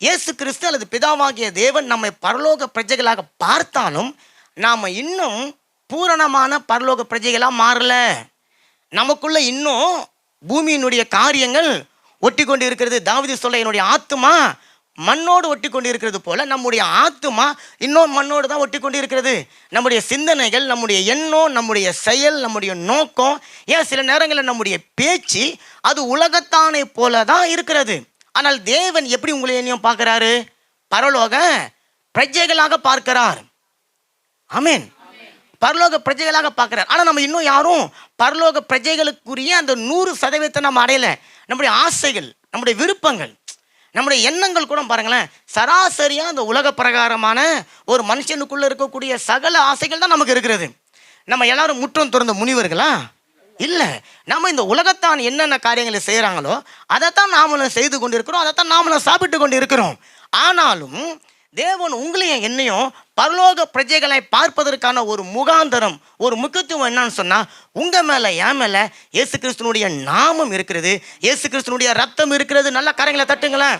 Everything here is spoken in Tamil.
இயேசு கிறிஸ்து அல்லது பிதாவாகிய தேவன் நம்மை பரலோக பிரஜைகளாக பார்த்தாலும் நாம் இன்னும் பூரணமான பரலோக பிரஜைகளாக மாறல. நமக்குள்ள இன்னும் பூமியினுடைய காரியங்கள் ஒட்டி கொண்டு இருக்கிறது தாவதி சொல்ல என்னுடைய ஆத்துமா மண்ணோடு ஒட்டி கொண்டு இருக்கிறது போல நம்முடைய ஆத்துமா இன்னும் மண்ணோடு தான் ஒட்டி கொண்டு இருக்கிறது நம்முடைய சிந்தனைகள் நம்முடைய எண்ணம் நம்முடைய செயல் நம்முடைய நோக்கம் ஏன் சில நேரங்களில் நம்முடைய பேச்சு அது உலகத்தானை போல தான் இருக்கிறது. ஆனால் தேவன் எப்படி உங்களை என்னையும் பார்க்குறாரு? பரலோக பிரஜைகளாக பார்க்கிறார். ஆமென். பரலோக பிரஜைகளாக பார்க்குறார். ஆனால் நம்ம இன்னும் யாரும் பரலோக பிரஜைகளுக்குரிய அந்த நூறு சதவீதத்தை நம்ம அடையலை. நம்முடைய ஆசைகள் நம்முடைய விருப்பங்கள் நம்முடைய எண்ணங்கள் கூட பாருங்களேன் சராசரியாக அந்த உலக பிரகாரமான ஒரு மனுஷனுக்குள்ளே இருக்கக்கூடிய சகல ஆசைகள் தான் நமக்கு இருக்கிறது. நம்ம எல்லாரும் முற்றம் திறந்த முனிவர்களா? இல்லை நம்ம இந்த உலகத்தான் என்னென்ன காரியங்களை செய்கிறாங்களோ அதைத்தான் நாமளும் செய்து கொண்டு இருக்கிறோம் அதைத்தான் நாமளும் சாப்பிட்டு கொண்டு இருக்கிறோம் ஆனாலும் தேவன் உங்களையும் என்னையும் பரலோக பிரஜைகளை பார்ப்பதற்கான ஒரு முகாந்தரம் ஒரு முக்கியத்துவம் என்னன்னு சொன்னால் உங்கள் மேலே என் மேலே இயேசு கிறிஸ்தனுடைய நாமம் இருக்கிறது இயேசு கிறிஸ்தனுடைய ரத்தம் இருக்கிறது. நல்ல கரங்களை தட்டுங்களேன்.